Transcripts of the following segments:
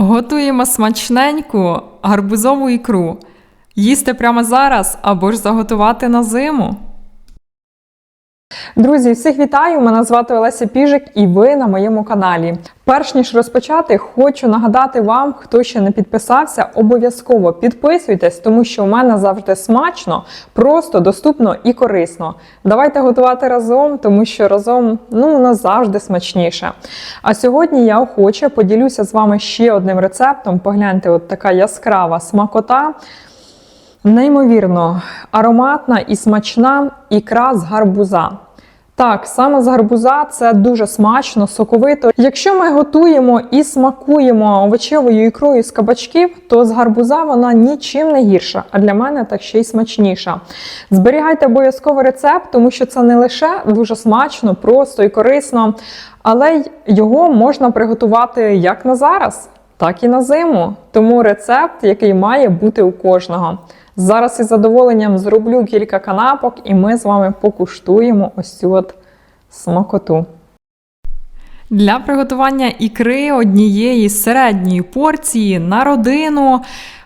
Готуємо смачненьку гарбузову ікру. Їсти прямо зараз або ж заготувати на зиму. Друзі, всіх вітаю! Мене звати Олеся Піжик і ви на моєму каналі. Перш ніж розпочати, хочу нагадати вам, хто ще не підписався, обов'язково підписуйтесь, тому що у мене завжди смачно, просто, доступно і корисно. Давайте готувати разом, тому що разом ну, завжди смачніше. А сьогодні я охоче поділюся з вами ще одним рецептом. Погляньте, от така яскрава смакота. Неймовірно ароматна і смачна ікра з гарбуза. Так, саме з гарбуза це дуже смачно, соковито. Якщо ми готуємо і смакуємо овочевою ікрою з кабачків, то з гарбуза вона нічим не гірша, а для мене так ще й смачніша. Зберігайте обов'язково рецепт, тому що це не лише дуже смачно, просто і корисно, але його можна приготувати як на зараз, так і на зиму. Тому рецепт, який має бути у кожного. Зараз із задоволенням зроблю кілька канапок, і ми з вами покуштуємо ось цю от смакоту. Для приготування ікри однієї середньої порції на родину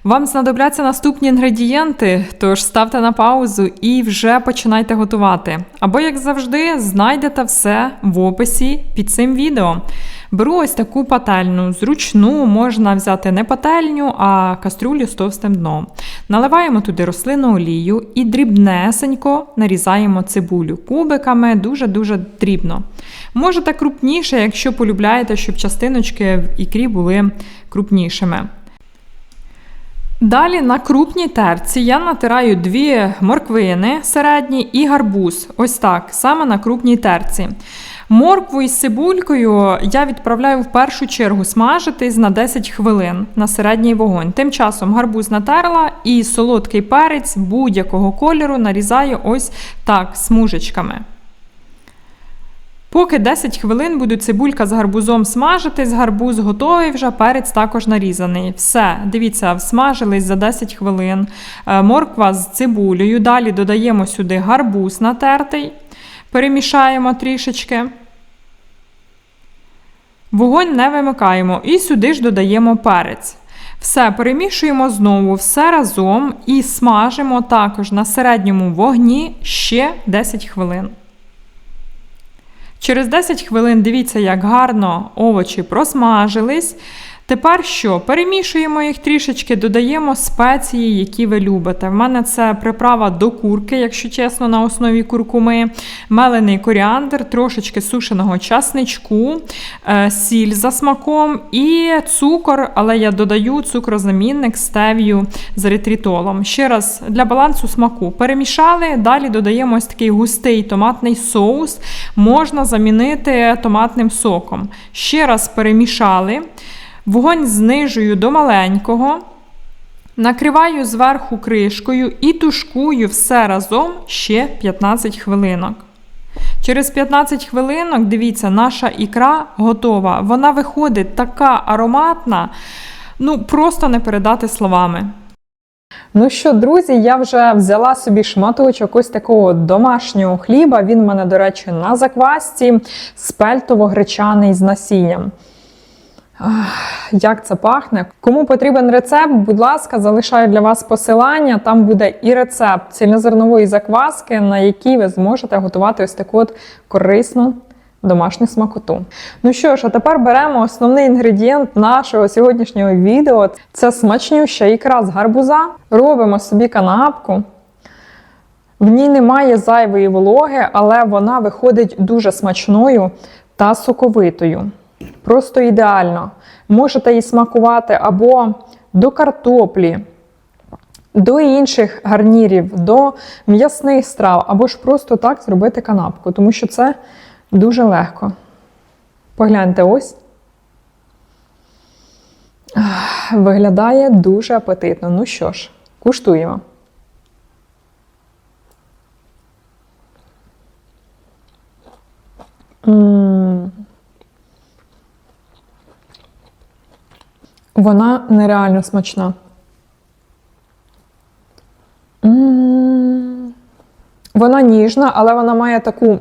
вам знадобляться наступні інгредієнти, тож ставте на паузу і вже починайте готувати. Або, як завжди, знайдете все в описі під цим відео. Беру ось таку пательню, зручну, можна взяти не пательню, а каструлю з товстим дном. Наливаємо туди рослинну олію і дрібнесенько нарізаємо цибулю кубиками, дуже-дуже дрібно. Можете крупніше, якщо полюбляєте, щоб частиночки в ікрі були крупнішими. Далі на крупній терці я натираю дві морквини середні і гарбуз. Ось так, саме на крупній терці. Моркву із цибулькою я відправляю в першу чергу смажитись на 10 хвилин на середній вогонь. Тим часом гарбуз натерла і солодкий перець будь-якого кольору нарізаю ось так, смужечками. Поки 10 хвилин буде цибулька з гарбузом смажитись, гарбуз готовий, вже перець також нарізаний. Все, дивіться, всмажились за 10 хвилин. Е, Морква з цибулею. Далі додаємо сюди гарбуз натертий, перемішаємо трішечки. Вогонь не вимикаємо і сюди ж додаємо перець. Все перемішуємо знову все разом і смажимо також на середньому вогні ще 10 хвилин. Через 10 хвилин дивіться, як гарно овочі просмажились. Тепер що? Перемішуємо їх трішечки, додаємо спеції, які ви любите. В мене це приправа до курки, якщо чесно, на основі куркуми, мелений коріандр, трошечки сушеного часничку, е, сіль за смаком і цукор, але я додаю цукрозамінник стевію з ретрітолом. Ще раз для балансу смаку перемішали, далі додаємо ось такий густий томатний соус, можна замінити томатним соком. Ще раз перемішали. Вогонь знижую до маленького, накриваю зверху кришкою і тушкую все разом ще 15 хвилинок. Через 15 хвилинок, дивіться, наша ікра готова. Вона виходить така ароматна, ну просто не передати словами. Ну що, друзі, я вже взяла собі шматочок ось такого домашнього хліба. Він в мене, до речі, на заквасці, спельтово-гречаний з насінням. Як це пахне? Кому потрібен рецепт, будь ласка, залишаю для вас посилання. Там буде і рецепт цільнозернової закваски, на якій ви зможете готувати ось таку от корисну домашню смакоту. Ну що ж, а тепер беремо основний інгредієнт нашого сьогоднішнього відео. Це смачнюща ікра з гарбуза. Робимо собі канапку. В ній немає зайвої вологи, але вона виходить дуже смачною та соковитою. Просто ідеально. Можете її смакувати або до картоплі, до інших гарнірів, до м'ясних страв, або ж просто так зробити канапку, тому що це дуже легко. Погляньте ось. Виглядає дуже апетитно. Ну що ж, куштуємо. М. Вона нереально смачна. М. Вона ніжна, але вона має таку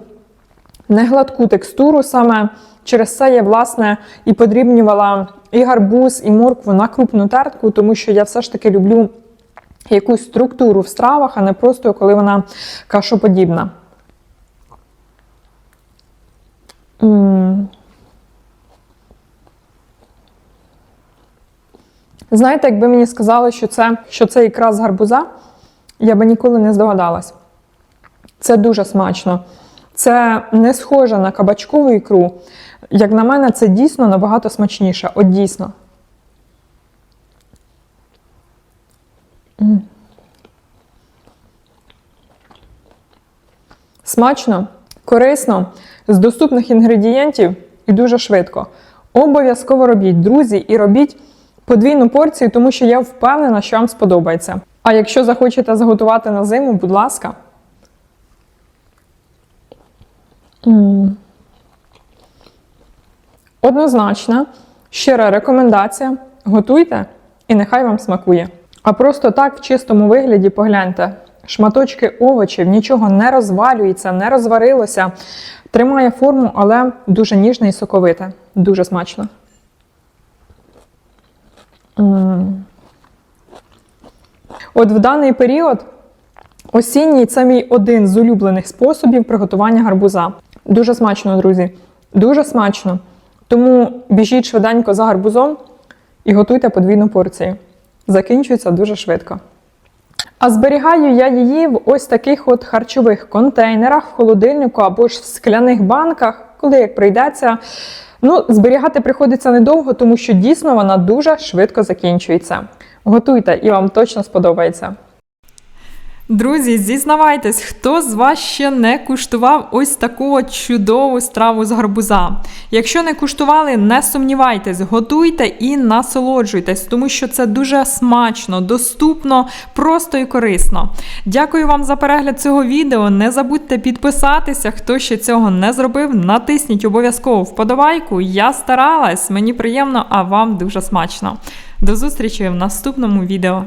негладку текстуру. Саме через це я, власне, і подрібнювала і гарбуз, і моркву на крупну тертку, тому що я все ж таки люблю якусь структуру в стравах, а не просто коли вона кашоподібна. М. Знаєте, якби мені сказали, що це, що це ікра гарбуза, я би ніколи не здогадалась. Це дуже смачно. Це не схоже на кабачкову ікру. Як на мене, це дійсно набагато смачніше. От дійсно. Смачно, корисно, з доступних інгредієнтів і дуже швидко. Обов'язково робіть, друзі, і робіть подвійну порцію, тому що я впевнена, що вам сподобається. А якщо захочете заготувати на зиму, будь ласка. М. Однозначна, щира рекомендація. Готуйте і нехай вам смакує. А просто так, в чистому вигляді, погляньте. Шматочки овочів, нічого не розвалюється, не розварилося. Тримає форму, але дуже ніжне і соковите. Дуже смачно. От в даний період осінній це мій один з улюблених способів приготування гарбуза. Дуже смачно, друзі. Дуже смачно. Тому біжіть швиденько за гарбузом і готуйте подвійну порцію. Закінчується дуже швидко. А зберігаю я її в ось таких от харчових контейнерах, в холодильнику або ж в скляних банках, коли як прийдеться. Ну, зберігати приходиться недовго, тому що дійсно вона дуже швидко закінчується. Готуйте і вам точно сподобається. Друзі, зізнавайтесь, хто з вас ще не куштував ось таку чудову страву з гарбуза. Якщо не куштували, не сумнівайтесь, готуйте і насолоджуйтесь, тому що це дуже смачно, доступно, просто і корисно. Дякую вам за перегляд цього відео. Не забудьте підписатися, хто ще цього не зробив. Натисніть обов'язково вподобайку. Я старалась, мені приємно, а вам дуже смачно. До зустрічі в наступному відео.